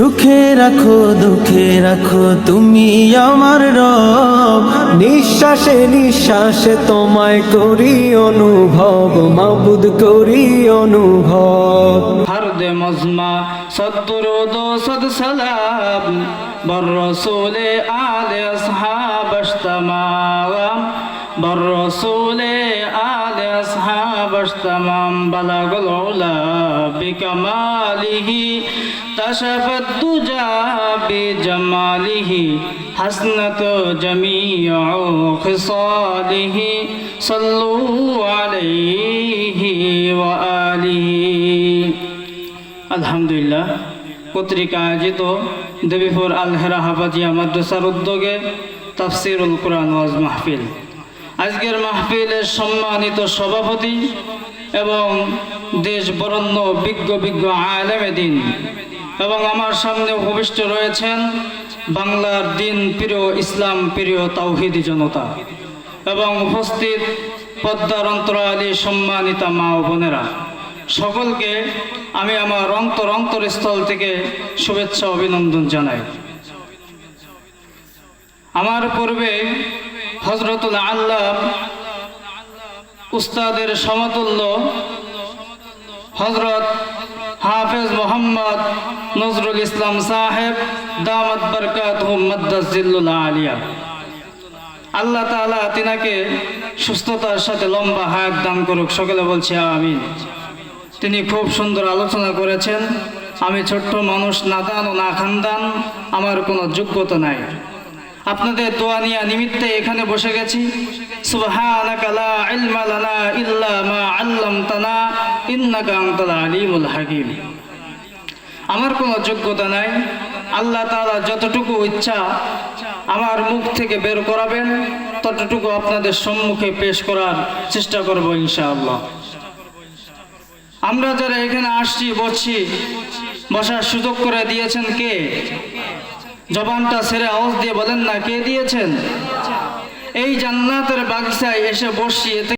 সুখে রাখো দুঃখে রাখো তুমি আমার রব নিঃশ্বাসে নিঃশ্বাসে তোমায় করি অনুভব মাবুদ করি অনুভব فرد مزما صد درود و صد سلام بر رسول آل اصحاب اجتماع بر رسول آل اصحاب اجتماع بلغ العلا بكماله كشف الدجى بجماله حسنت جميع خصاله صلوا عليه وآله আলহামদুলিল্লাহ পত্রিকা আয়োজিত দেবীপুর আলহেরা হাফাজিয়া মাদ্রাসার উদ্যোগে তাফসিরুল কোরআন ওয়াজ মাহফিল আজকের মাহফিলের সম্মানিত সভাপতি এবং দেশ বরণ্য বিজ্ঞ বিজ্ঞ আলেমে দিন। এবং আমার সামনে উপবিষ্ট রয়েছেন বাংলার দিন প্রিয় ইসলাম প্রিয় তাওহিদি জনতা। এবং উপস্থিত পদ্মার অন্তরালী সম্মানিতা মা ও বোনেরা। সকলকে আমি আমার অন্তর অন্তরস্থল থেকে শুভেচ্ছা অভিনন্দন জানাই। আমার পূর্বে হজরতুল আল্লাহ উস্তাদের সমতুল্য হজরত হাফেজ মোহাম্মদ নজরুল ইসলাম সাহেব দামত বরকাত আলিয়া। আল্লাহ তাআলা তিনাকে সুস্থতার সাথে লম্বা হায়াত দান করুক, সকলে বলছি আমি তিনি খুব সুন্দর আলোচনা করেছেন, আমি ছোট্ট মানুষ, নাদান ও না খানদান আমার কোনো যোগ্যতা নাই। আপনাদের দোয়া নিয়া নিমিত্তে এখানে বসে গেছি। সুবহানাকা লা ইলমা লানা ইল্লা মা আল্লামতানা আমার কোনো যোগ্যতা নাই। আল্লাহ তাআলা যতটুকু ইচ্ছা আমার মুখ থেকে বের করাবেন, ততটুকু আপনাদের সম্মুখে পেশ করার চেষ্টা করব ইনশাআল্লাহ। আমরা যারা এখানে আসছি, বসছি, বসার সুযোগ করে দিয়েছেন কে? জবানটা ছেড়ে আওয়াজ দিয়ে বলেন না, কে দিয়েছেন? এই জান্নাতের বাগিচায় এসে বসছি, এতে